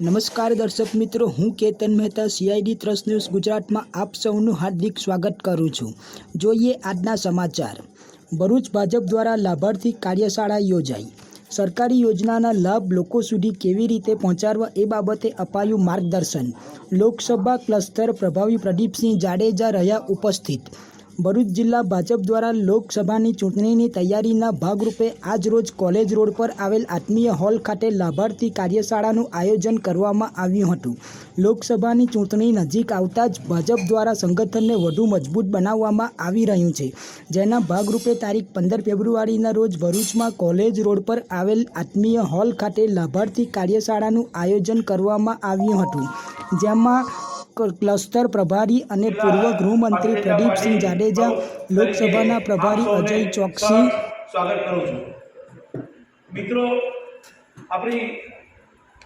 નમસ્કાર દર્શક મિત્રો, હું Ketan Mehta CID trust news ગુજરાતમાં આપ સૌનું હાર્દિક સ્વાગત કરું છું. જોઈએ આજના સમાચાર. ભરૂચ ભાજપ દ્વારા લાભાર્થી કાર્યશાળા યોજાઈ. સરકારી યોજનાના લાભ લોકો સુધી કેવી રીતે પહોંચાડવા એ બાબતે અપાયું માર્ગદર્શન. લોકસભા ક્લસ્ટર પ્રભાવી પ્રદીપસિંહ જાડેજા રહ્યા ઉપસ્થિત. ભરૂચ જિલ્લા ભાજપ દ્વારા લોકસભાની ચૂંટણીની તૈયારીના ભાગરૂપે આજરોજ કોલેજ રોડ પર આવેલ આત્મીય હોલ ખાતે લાભાર્થી કાર્યશાળાનું આયોજન કરવામાં આવ્યું હતું. લોકસભાની ચૂંટણી નજીક આવતા જ ભાજપ દ્વારા સંગઠનને વધુ મજબૂત બનાવવામાં આવી રહ્યું છે. જેના ભાગરૂપે તારીખ પંદર ફેબ્રુઆરીના રોજ ભરૂચમાં કોલેજ રોડ પર આવેલ આત્મીય હોલ ખાતે લાભાર્થી કાર્યશાળાનું આયોજન કરવામાં આવ્યું હતું. જેમાં ક્લસ્ટર પ્રભારી અને પૂર્વ ગૃહમંત્રી પ્રદીપસિંહ જાડેજા, લોકસભાના પ્રભારી અજય ચોકસી. સ્વાગત કરું છું. મિત્રો, આપણી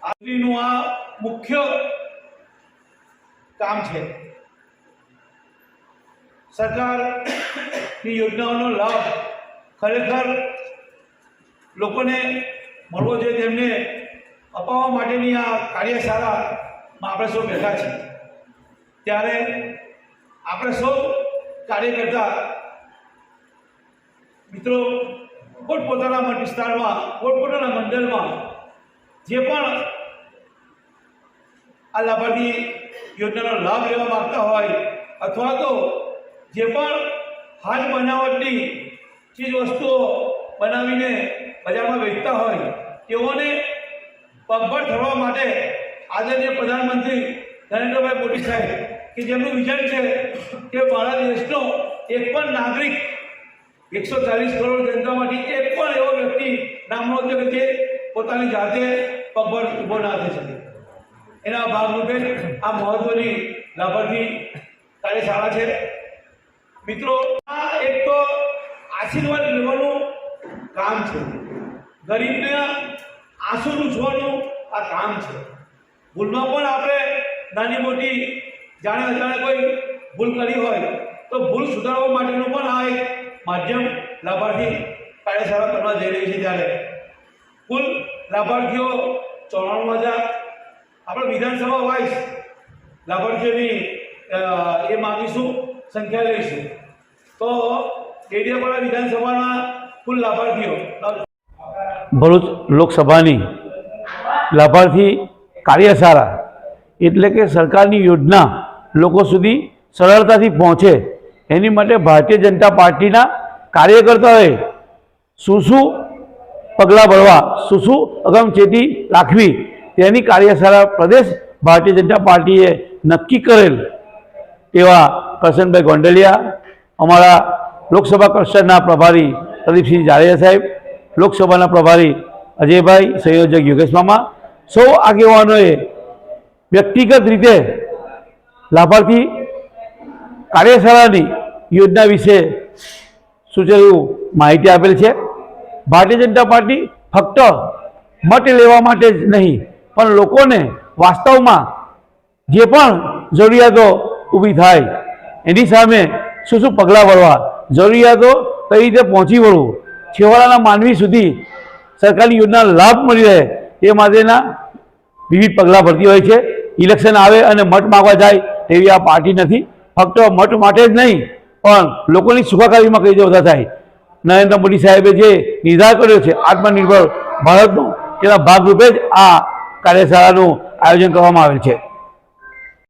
આજનું આ મુખ્ય કામ છે સરકારની યોજનાઓનો લાભ ખરેખર લોકોને મળવો જોઈએ, તેમને અપાવવા માટેની આ કાર્યશાળામાં આપણે સૌ બેઠા છીએ. ત્યારે આપણે સૌ કાર્યકર્તા મિત્રો પોતપોતાના વિસ્તારમાં, પોતપોતાના મંડળમાં જે પણ આ લાભાર્થી યોજનાનો લાભ લેવા માગતા હોય અથવા તો જે પણ હાથ બનાવટની ચીજ વસ્તુઓ બનાવીને બજારમાં વેચતા હોય, તેઓને પગભર થવા માટે આદરણીય પ્રધાનમંત્રી નરેન્દ્રભાઈ મોદી સાહેબ કે જેમનું વિઝન છે કે ભારત દેશનો એક પણ નાગરિક એકસો ચાલીસ કરોડ જનતામાંથી એક પણ એવો વ્યક્તિ નામનો છે કે જે પોતાની જાતે પગભર ઊભો ના થઈ શકે. એના ભાગરૂપે આ મહત્વની લાભાર્થી કાર્યશાળા છે. મિત્રો, આ એક તો આશીર્વાદ લેવાનું કામ છે. ગરીબને આંસુ લૂછવાનું આ કામ છે. ભૂલમાં પણ આપણે નાની મોટી જાણે અજાણે કોઈ ભૂલ કરી હોય તો ભૂલ સુધારવા માટેનું પણ આ એક માધ્યમ લાભાર્થી કાર્યશાળા કરવા જઈ રહી છે ત્યારે. કુલ લાભાર્થીઓ ચોરાણું હજાર. આપણે વિધાનસભા વાઇઝ લાભાર્થીઓની એ માગીશું, સંખ્યા લઈશું. તો ડેડિયાપાડા વિધાનસભાના કુલ લાભાર્થીઓ. ભરૂચ લોકસભાની લાભાર્થી કાર્યશાળા એટલે કે સરકારની યોજના લોકો સુધી સરળતાથી પહોંચે. એની માટે ભારતીય જનતા પાર્ટીના કાર્યકર્તાઓએ શું શું પગલાં ભરવા શું શું અગમચેતી રાખવી. તેની કાર્યશાળા પ્રદેશ ભારતીય જનતા પાર્ટીએ નક્કી કરેલ એવા કરશનભાઈ ગોંડલિયા, અમારા લોકસભા કક્ષાના પ્રભારી પ્રદીપસિંહ જાડેજા સાહેબ, લોકસભાના પ્રભારી અજયભાઈ, સંયોજક યોગેશ મામા, સૌ આગેવાનોએ વ્યક્તિગત રીતે લાભાર્થી કાર્યશાળાની યોજના વિશે સૂચવ્યું માહિતી આપેલ છે. ભારતીય જનતા પાર્ટી ફક્ત મત લેવા માટે જ નહીં, પણ લોકોને વાસ્તવમાં જે પણ જરૂરિયાતો ઊભી થાય, એની સામે શું શું પગલાં ભરવા, જરૂરિયાતો કઈ રીતે પહોંચી વળવું, છેવાડાના માનવી સુધી સરકારની યોજના લાભ મળી રહે, એ માટેના વિવિધ પગલાં ભરતી હોય છે. ઇલેક્શન આવે અને મત માગવા જાય તેવી આ પાર્ટી નથી. ફક્ત મઠ માટે જ નહીં, પણ લોકોની સુખાકારીમાં કઈ વધારે થાય? નરેન્દ્ર મોદી સાહેબે જે નિર્ધાર કર્યો છે, આત્મનિર્ભર ભારતનો, તેના ભાગરૂપે જ આ કાર્યશાળાનું આયોજન કરવામાં આવેલ છે.